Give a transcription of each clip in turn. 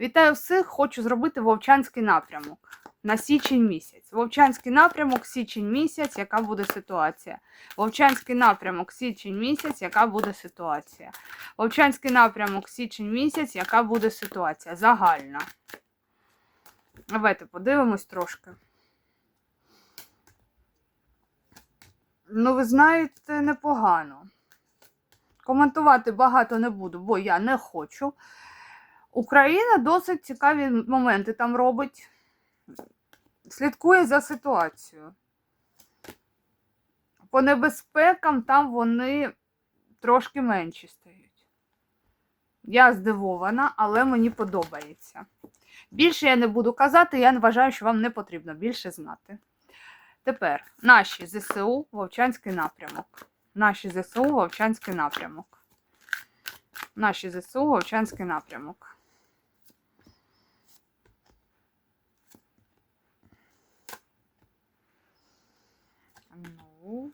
Вітаю всіх! Хочу зробити Вовчанський напрямок на січень місяць. Вовчанський напрямок, січень місяць, яка буде ситуація? Вовчанський напрямок, січень місяць, яка буде ситуація? Вовчанський напрямок, січень місяць, яка буде ситуація? Загальна. Давайте подивимось трошки. Ну, ви знаєте, непогано. Коментувати багато не буду, бо я не хочу. Україна досить цікаві моменти там робить. Слідкує за ситуацією. По небезпекам там вони трошки менші стають. Я здивована, але мені подобається. Більше я не буду казати, я вважаю, що вам не потрібно більше знати. Тепер наші ЗСУ Вовчанський напрямок. Наші ЗСУ Вовчанський напрямок. Наші ЗСУ Вовчанський напрямок. Ну.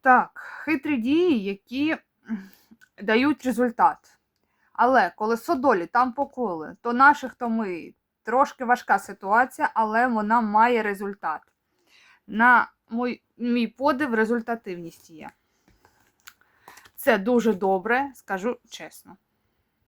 Так, хитрі дії, які дають результат. Але коли Содолі там поколи, то наших то ми трошки важка ситуація, але вона має результат. На мій, мій подив результативність є. Це дуже добре, скажу чесно.